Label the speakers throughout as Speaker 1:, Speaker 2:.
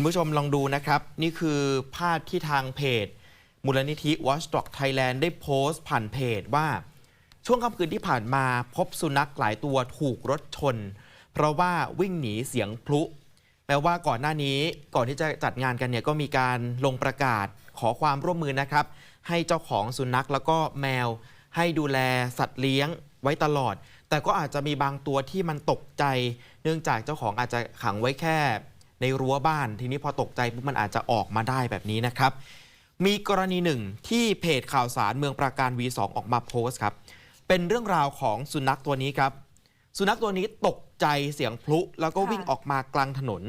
Speaker 1: คุณผู้ชมลองดูนะครับ นี่คือภาพที่ทางเพจ มูลนิธิ Watchdog Thailand ได้โพสต์ผ่านเพจว่า ช่วงค่ำคืนที่ผ่านมาพบสุนัขหลายตัวถูกรถชน เพราะว่าวิ่งหนีเสียงพลุแปลว่าก่อนหน้านี้ก่อนที่จะจัดงานกันเนี่ยก็มีการลงประกาศขอความร่วมมือนะครับ ให้เจ้าของสุนัขแล้วก็แมว ให้ดูแลสัตว์เลี้ยงไว้ตลอด แต่ก็อาจจะมีบางตัวที่มันตกใจ เนื่องจากเจ้าของอาจจะขังไว้แค่ ในรั้วบ้าน ทีนี้พอตกใจปุ๊บมันอาจจะออกมาได้แบบนี้นะครับ มีกรณีหนึ่งที่เพจข่าวสารเมืองปราการ V2 ออกมาโพสต์ครับ เป็นเรื่องราวของสุนัขตัวนี้ครับ สุนัขตัวนี้ตกใจเสียงพลุ แล้วก็วิ่งออกมากลางถนน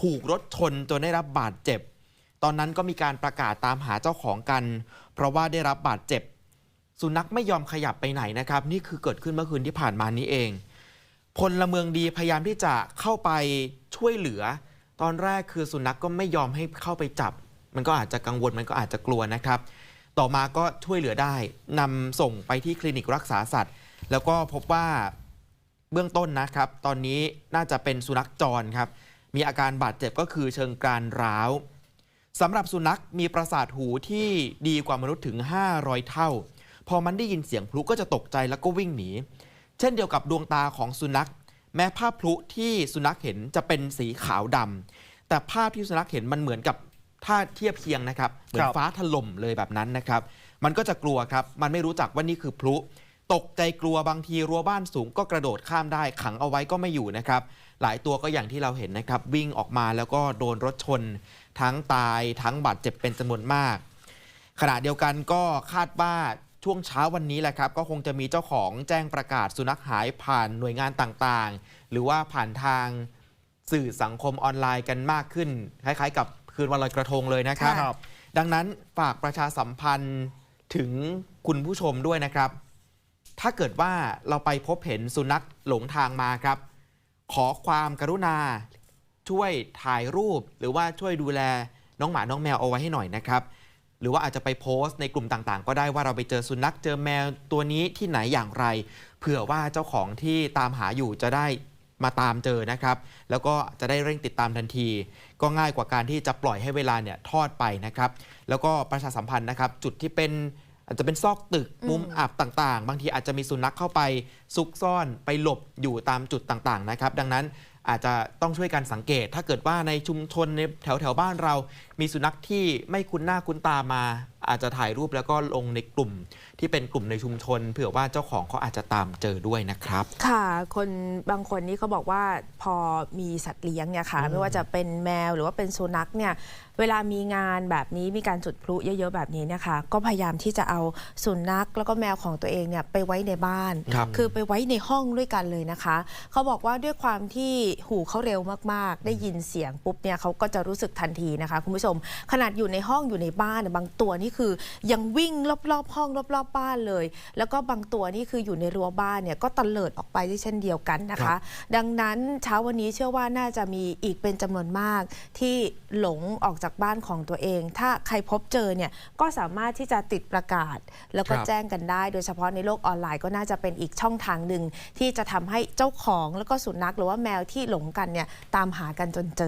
Speaker 1: ถูกรถชนจนได้รับบาดเจ็บ ตอนนั้นก็มีการประกาศตามหาเจ้าของกัน เพราะว่าได้รับบาดเจ็บ สุนัขไม่ยอมขยับไปไหนนะครับ นี่คือเกิดขึ้นเมื่อคืนที่ผ่านมานี้เองพลเมืองดีพยายามที่จะเข้าไปช่วยเหลือ ตอนแรกคือสุนัขกก็ไม่ยอมให้เข้าไปจับ มันก็อาจจะกังวลมันก็อาจจะกลัวนะครับ ต่อมาก็ช่วยเหลือได้นำส่งไปที่คลินิกรักษาสัตว์ แล้วก็พบว่าเบื้องต้นนะครับ ตอนนี้น่าจะเป็นสุนัขจรครับ มีอาการบาดเจ็บก็คือเชิงกรานร้าวสำหรับสุนัขมีประสาทหูที่ดีกว่ามนุษย์ถึง 500 เท่า พอมันได้ยินเสียงพลุก็จะตกใจแล้วก็วิ่งหนี เช่นเดียวกับดวงตาของสุนัข แม้ภาพพลุที่สุนัขเห็นจะเป็นสีขาวดำแต่ภาพที่สุนัขเห็นมันเหมือนกับถ้าเทียบเคียงนะครับเหมือน
Speaker 2: ครับ
Speaker 1: ฟ้าถล่มเลยแบบนั้นนะครับ มันก็จะกลัวครับ มันไม่รู้จักว่านี่คือพลุ ตกใจกลัวบางทีรั้วบ้านสูงก็กระโดดข้ามได้ขังเอาไว้ก็ไม่อยู่นะครับ หลายตัวก็อย่างที่เราเห็นนะครับ วิ่งออกมาแล้วก็โดนรถชน ทั้งตายทั้งบาดเจ็บเป็นจำนวนมาก ขณะเดียวกันก็คาดว่า ช่วงเช้าวันนี้แหละครับ ก็คงจะมีเจ้าของแจ้งประกาศสุนัขหายผ่านหน่วยงานต่างๆ หรือว่าผ่านทางสื่อสังคมออนไลน์กันมากขึ้น คล้ายๆ กับคืนวันลอยกระทงเลยนะครับ
Speaker 2: ครับ
Speaker 1: ดังนั้นฝากประชาสัมพันธ์ถึงคุณผู้ชมด้วยนะครับ ถ้าเกิดว่าเราไปพบเห็นสุนัขหลงทางมาครับ ขอความกรุณาช่วยถ่ายรูป หรือว่าช่วยดูแลน้องหมาน้องแมวเอาไว้ให้หน่อยนะครับห รือว่าอาจจะไปโพสต์ในกลุ่มต่างๆ ก็ได้ว่าเราไปเจอสุนัขเจอแมวตัวนี้ที่ไหนอย่างไร เผื่อว่าเจ้าของที่ตามหาอยู่จะได้มาตามเจอนะครับ แล้วก็จะได้เร่งติดตามทันที ก็ง่ายกว่าการที่จะปล่อยให้เวลาเนี่ยทอดไปนะครับ แล้วก็ประชาสัมพันธ์นะครับ จุดที่เป็นอาจจะเป็นซอกตึก
Speaker 3: อืม
Speaker 1: มุมอับต่างๆ บางทีอาจจะมีสุนัขเข้าไปซุกซ่อนไปหลบอยู่ตามจุดต่างๆนะครับ ดังนั้น อาจจะต้องช่วยกันสังเกต ถ้าเกิดว่าในชุมชนในแถวแถวบ้านเรา มีสุนัขที่ไม่คุ้นหน้าคุ้นตามา อาจจะถ่ายรูปแล้วก็ลงในกลุ่มที่เป็นกลุ่มในชุมชน เผื่อว่าเจ้าของเขาอาจจะตามเจอด้วยนะครับ
Speaker 3: ค่ะ คนบางคนนี่เขาบอกว่าพอมีสัตว์เลี้ยงเนี่ยค่ะ
Speaker 1: อืม
Speaker 3: ไม่ว่าจะเป็นแมวหรือว่าเป็นสุนัขเนี่ยเวลามีงานแบบนี้มีการจุดพลุเยอะ ๆ แบบนี้เนี่ยค่ะก็พยายามที่จะเอาสุนัขแล้วก็แมวของตัวเองเนี่ยไปไว้ในบ้าน
Speaker 1: ครับ
Speaker 3: คือไปไว้ในห้องด้วยกันเลยนะคะ เขาบอกว่าด้วยความที่หูเขาเร็วมากๆ ได้ยินเสียงปุ๊บเนี่ยเขาก็จะรู้สึกทันทีนะคะ คุณผู้ชมขนาดอยู่ในห้องอยู่ในบ้านเนี่ยบางตัวนี่คือยังวิ่งรอบๆห้องรอบๆบ้านเลย แล้วก็บางตัวนี่คืออยู่ในรั้วบ้านเนี่ยก็ตะเลิดออกไปด้วยเช่นเดียวกันนะ
Speaker 1: ครั
Speaker 3: คะ
Speaker 1: บ
Speaker 3: ดังนั้นเช้าวันนี้เชื่อว่าน่าจะมีอีกเป็นจำนวนมากที่หลงออกจากบ้านของตัวเอง ถ้าใครพบเจอเนี่ยก็สามารถที่จะติดประกาศ แล้วก็
Speaker 1: ครับ
Speaker 3: แจ้งกันได้ โดยเฉพาะในโลกออนไลน์ก็น่าจะเป็นอีกช่องทางหนึ่งที่จะทำให้เจ้าของแล้วก็สุนัขหรือว่าแมวที่หลงกันเนี่ยตามหากันจนเจอ